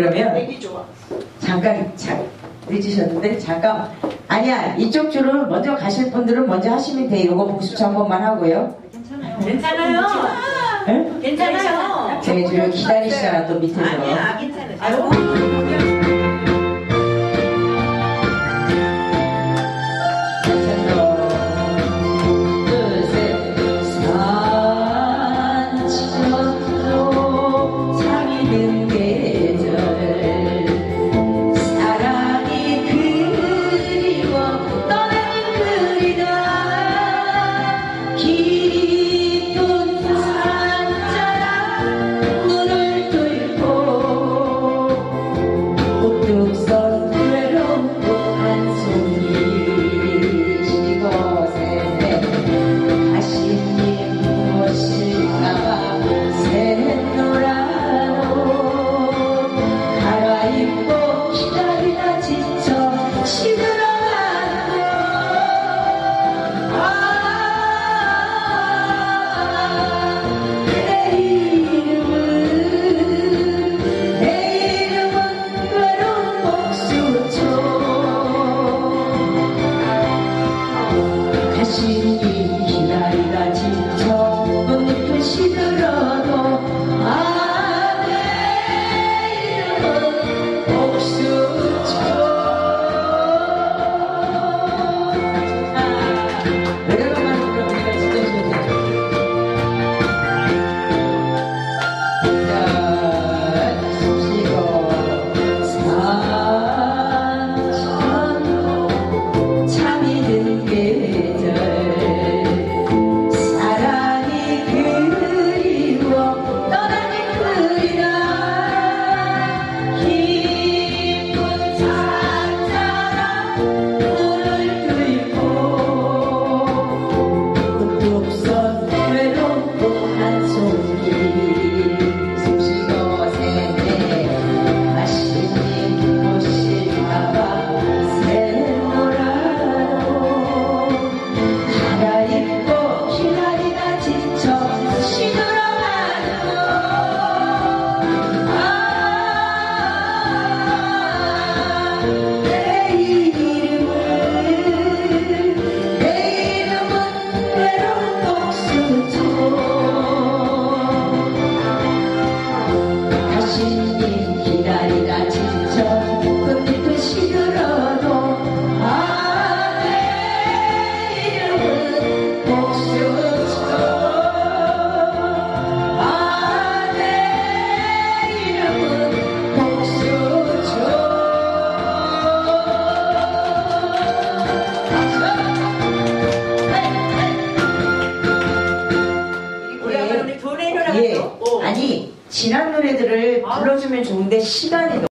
그러면 잠깐 자, 늦으셨는데 잠깐. 아니야 이쪽 줄을 먼저 가실 분들은 먼저 하시면 돼요 이거 복습 한 번만 하고요. 괜찮아요. 괜찮아요? 네? 괜찮아요. 저희 줄 기다리시잖아 또 밑에서. 아니야 괜찮아요. 지난 노래들을 불러주면 좋은데 시간이 너무